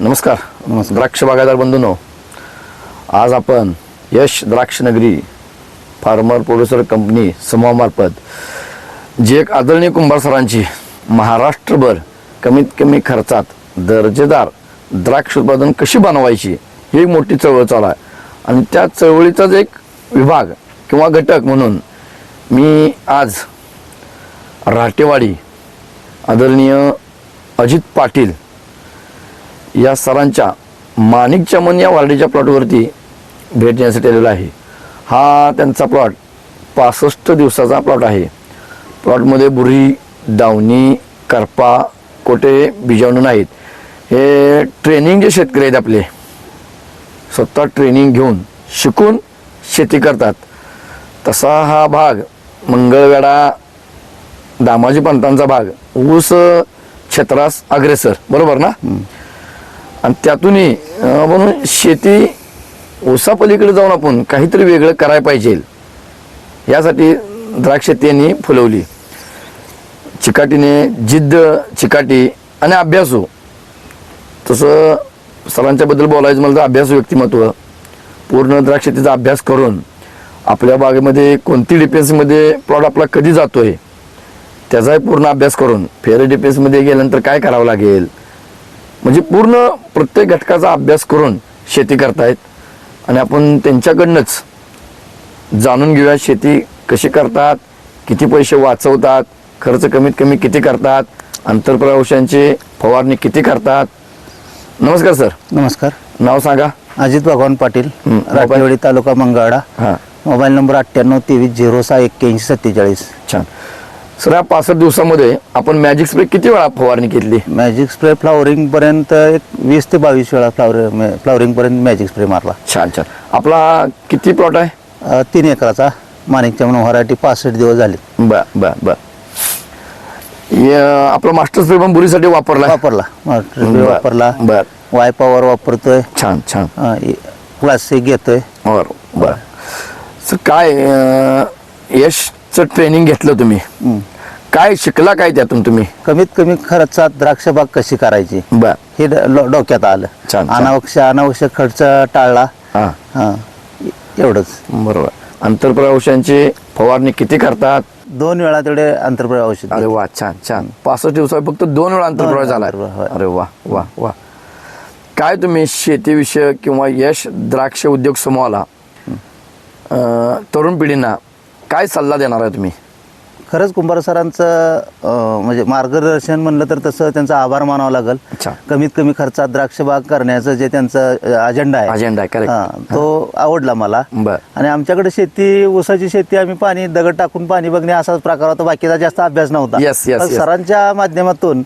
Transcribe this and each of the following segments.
नमस्कार. द्राक्ष बागायदार बंधूंनो आज आपण यश द्राक्ष नगरी फार्मर प्रोड्युसर कंपनी समूहामार्फत जी एक आदरणीय कुंभार सरांची महाराष्ट्रभर कमीत कमी खर्चात दर्जेदार द्राक्ष उत्पादन कशी बनवायची ही एक मोठी चळवळ चालू आहे. आणि त्या चळवळीचाच एक विभाग किंवा घटक म्हणून मी आज राटेवाडी आदरणीय अजित पाटील या सरांच्या माणिक चमन या वार्डीच्या प्लॉटवरती भेट देण्यासाठी आलेला आहे. हा त्यांचा प्लॉट पासष्ट दिवसाचा प्लॉट आहे. प्लॉटमध्ये बुरी दावणी करपा कोटे बिजावणू नाहीत. हे ट्रेनिंग जे शेतकरी आहेत आपले स्वतः ट्रेनिंग घेऊन शिकून शेती करतात. तसा हा भाग मंगळवेढा दामाजी पंतांचा भाग ऊस क्षेत्रास अग्रेसर. बरोबर ना? आणि त्यातूनही म्हणून शेती ओसापलीकडे जाऊन आपण काहीतरी वेगळं करायला पाहिजे. यासाठी द्राक्ष त्यांनी फुलवली. चिकाटीने जिद्द चिकाटी आणि अभ्यासू. तसं सरांच्याबद्दल बोलायचं मला तर अभ्यास व्यक्तिमत्व. पूर्ण द्राक्ष तिचा अभ्यास करून आपल्या बागेमध्ये कोणती डिफेन्समध्ये प्लॉट आपला कधी जातो आहे त्याचाही पूर्ण अभ्यास करून. फेअर डिफेन्समध्ये गेल्यानंतर काय करावं लागेल? म्हणजे पूर्ण प्रत्येक घटकाचा अभ्यास करून शेती करतायत आणि आपण त्यांच्याकडनंच जाणून घेऊया शेती कशी करतात किती पैसे वाचवतात खर्च कमीत कमी किती करतात आंतरप्रवाशांची फवारणी किती करतात. नमस्कार सर. नमस्कार. नाव सांगा. अजित भगवान पाटील राटेवाडी तालुका मंगळवाडा हां. मोबाईल नंबर अठ्ठ्याण्णव तेवीस झिरो सहा एक्क्याऐंशी सत्तेचाळीस. छान. सर या पासष्ट दिवसामध्ये आपण मॅजिक स्प्रे किती वेळा फवारणी घेतली? मॅजिक स्प्रे फ्लावरिंग पर्यंत एक वीस ते बावीस वेळा फ्लावर फ्लावरिंग पर्यंत मॅजिक स्प्रे मारला. छान छान. आपला किती प्लॉट आहे? अ, तीन एकराचा. माणिकच्या म्हणून व्हरायटी पासष्ट दिवस झाले. बर बर बर. या- आपला मास्टर स्प्रे पण बुरीसाठी वापरला वापरला. मास्टर स्प्रे बर, वापरला. बर. वाय पॉवर वापरतोय. छान छान. क्लासिक घेतोय. बर बर. सर काय अं, यशचं ट्रेनिंग घेतलं तुम्ही. काय शिकला काय त्यातून तुम्ही? कमीत कमी खर्चात द्राक्ष बाग कशी करायची? बर. हे ड- डोक्यात आलं. छान, छान. अनावश्यक अनावश्यक खर्च टाळला. हां. हा. एवढंच. बरोबर. आंतरप्रवाशांची फवारणी किती करतात? दोन वेळा तेवढे आंतरप्रवाह औषध अरे वा छान छान. पासष्ट दिवसात फक्त दोन वेळा अंतर्प्रवाह झाला. होय. अरे वा वा वा. काय तुम्ही शेतीविषयक किंवा यश द्राक्ष उद्योग समूहाला अं, तरुण पिढींना काय सल्ला देणार आहे तुम्ही? खरंच कुंभार सरांचं म्हणजे मार्गदर्शन म्हणलं तर तसं त्यांचा आभार मानावा लागेल. कमीत कमी खर्चात द्राक्ष बाग करण्याचं जे त्यांचं अजेंडा आहे. अजेंडा आहे. हा, तो आवडला मला. आणि आमच्याकडे शेती ऊसाची शेती आम्ही पाणी दगड टाकून पाणी बघणे असाच प्रकार होता. बाकीचा जास्त अभ्यास नव्हता. सरांच्या माध्यमातून.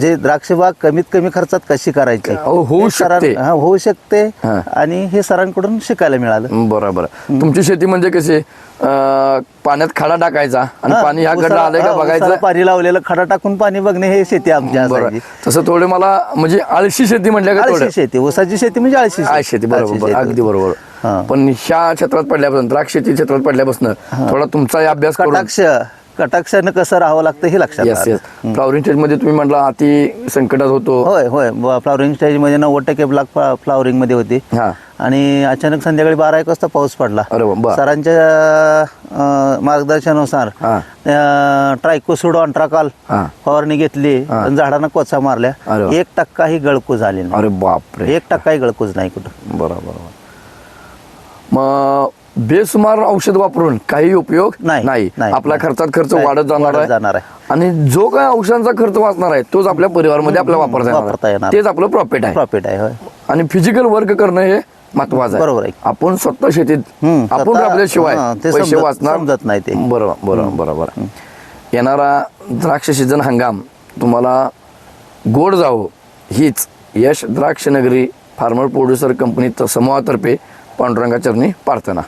जे द्राक्ष बाग कमीत कमी खर्चात कशी करायची? हो, होऊ शकते. होऊ शकते. आणि हे सरांकडून शिकायला मिळालं. बरोबर तुमची शेती म्हणजे कशी अं, पाण्यात खडा टाकायचा आणि हा, पाणी ह्याकडे उसाला- आलंय का हा, उसाला बघायचं पाणी लावलेलं खडा टाकून पाणी बघणे हे शेती आमची बरोबर असायची तसं थोडे मला म्हणजे आळशी शेती म्हटल्या का थोडं? शेती ऊसाची शेती म्हणजे आळशी शेती. बरोबर आळशी बरोबर, शेती. अगदी बरोबर. पण ह्या क्षेत्रात पडल्यापासून द्राक्ष शेती क्षेत्रात पडल्यापासून थोडा तुमचाही अभ्यास करून कटाक्ष. कटाक्षानं कसं राहावं लागतं हे लक्षात येस. येस फ्लॉवरिंग स्टेजमध्ये तुम्ही म्हटला अति संकटात होतो होय होय फ्लावरिंग स्टेजमध्ये नव्वद टक्के ब्लॉक फ्लावरिंगमध्ये होती हा आणि अचानक संध्याकाळी बारा एक वाजता पाऊस पडला अरे वा, बर. सरांच्या अं, मार्गदर्शनानुसार हा. ट्रायकोसुड ऑन्ट्राकाल हा. फवारणी घेतली. आणि झाडांना कोचा मारल्या वा. एक टक्काही गळकूज आली नाही अरे बापरे एक टक्काही गळकूज नाही कुठं बरोबर मग बेसुमार औषध वापरून काही उपयोग नाही, नाही. आपला खर्चात खर्च वाढत जाणार आहे आहे. आणि जो काय औषधांचा खर्च वाचणार आहे तोच आपल्या परिवारामध्ये आपल्याला वापरता येणार. तेच आपलं प्रॉफिट आहे प्रॉफिट आहे आणि फिजिकल वर्क करणं हे महत्वाचं बरोबर आहे. आपण स्वतः शेतीत आपण राबल्याशिवाय पैसे वाचणार समजत नाही ते. बरोबर बरोबर बरोबर येणारा द्राक्ष सीजन हंगाम तुम्हाला गोड जावो हीच यश द्राक्ष नगरी फार्मर प्रोड्युसर कंपनी समूहातर्फे पांडुरंगा चरणी प्रार्थना